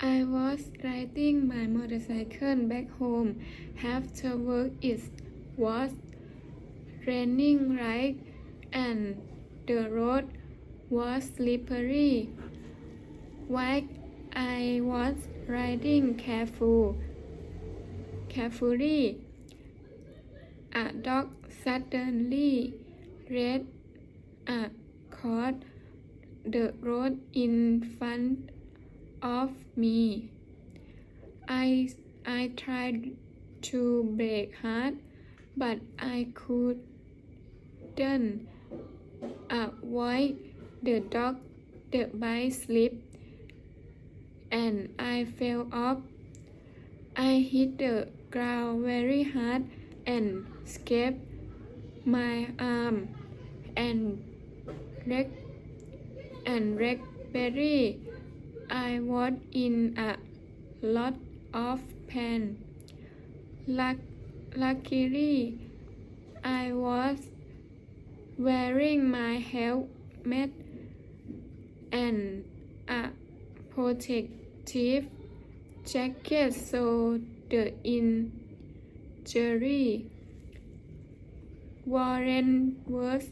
I was riding my motorcycle back home after work. It was raining right and the road was slippery. While I was riding careful, carefully, a dog suddenly ran across the road in front of me. I, I tried to break hard, but I couldn't avoid the dog. The bike slip, and I fell off. I hit the ground very hard and scraped my arm and leg and leg very I was in a lot of pain. Luckily, I was wearing my helmet and a protective jacket so the injury weren't worse.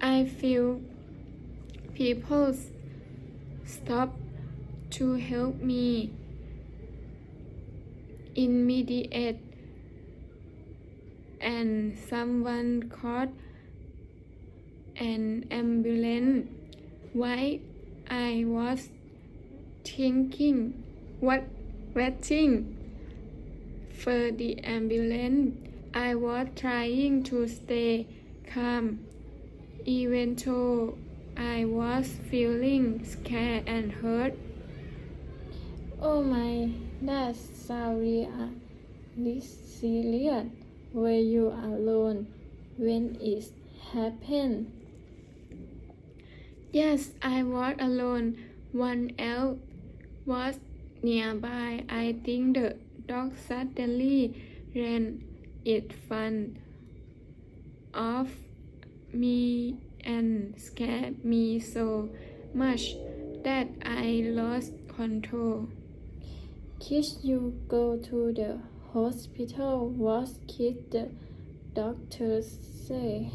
I feel people stop to help me immediate. And someone called an ambulance. While I was thinking what waiting for the ambulance. I was trying to stay calm even though I was feeling scared and hurt. Oh my, that's sorry. Uh, resilient. Were you alone when it happened? Yes, I was alone. One else was nearby. I think the dog suddenly ran in front off me and scared me so much that I lost control. Did you go to the hospital? What did the doctors say?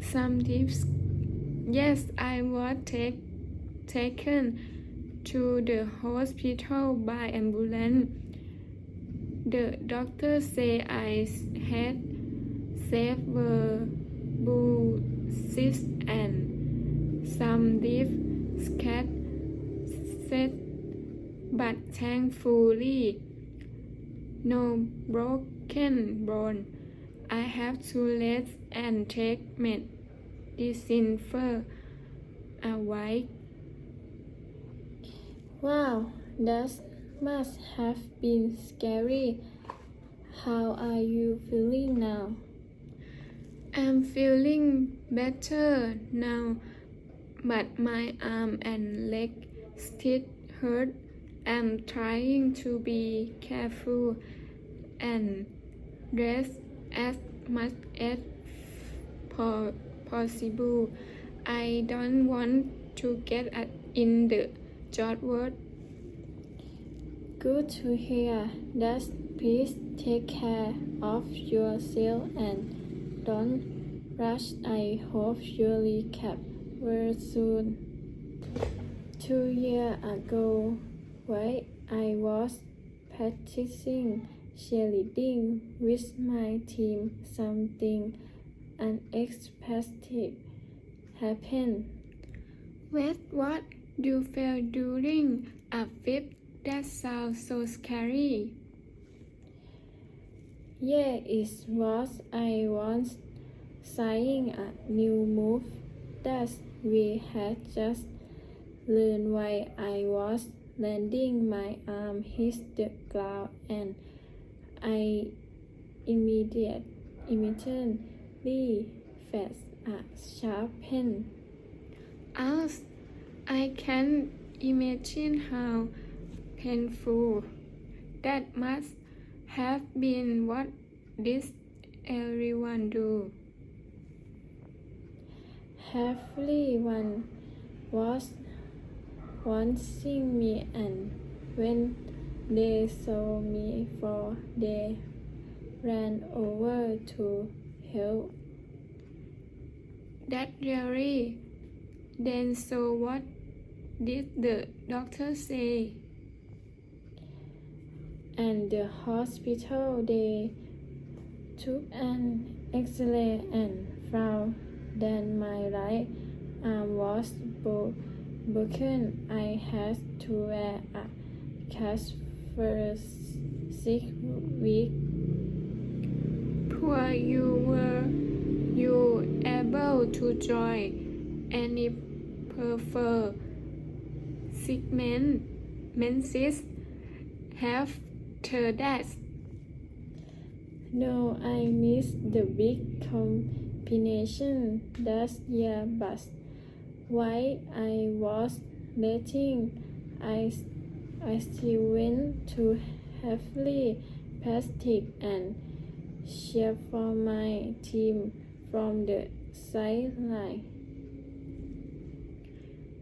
Some tips. Yes, I was take, taken to the hospital by ambulance. The doctor say I had severe uh, bruises and some deep scratches, but thankfully no broken bone. I have to rest and take medicine for a while. Wow, that must have been scary. How are you feeling now? I'm feeling better now, but my arm and leg still hurt. I'm trying to be careful and rest as much as po- possible. I don't want to get in the job word. Good to hear. That please take care of yourself and don't rush. I hope you recap very soon. Two years ago, while I was practicing cheerleading with my team, something unexpected happened. Wait, what? Do you fell during a flip? That sounds so scary. Yeah, it was. I was trying a new move that we had just learned while I was landing. My arm hit the ground and I immediate, immediately felt a sharp pain. Ouch! I can imagine how painful that must have been. What did everyone do? Everyone was wanting me and when they saw me fall they ran over to help That really. Then so what did the doctor say? And the hospital they took an x-ray and found that my right arm was bro- broken. I had to wear a cast for six weeks Poor you were you able to join any prefer segment menses after that no i missed the big combination that year but while i was letting i I still went to heavily practice and cheer for my team from the sideline.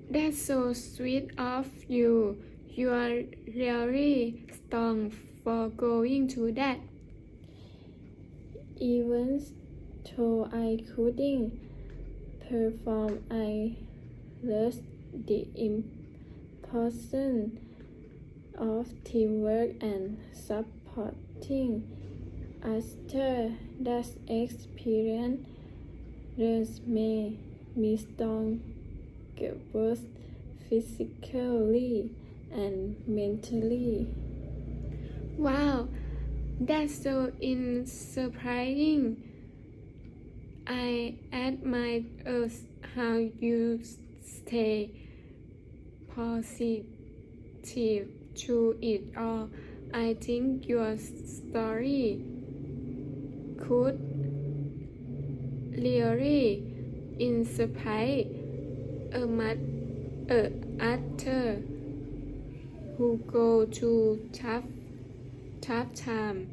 That's so sweet of you. You are really strong for going to that. Even though I couldn't perform, I learned the importance of teamwork and supporting. After that experience, learned made me stronger both physically and mentally. Wow, that's so inspiring. I admire us uh, how you stay positive to it all. I think your story could really inspire a much a other who go to tough tough time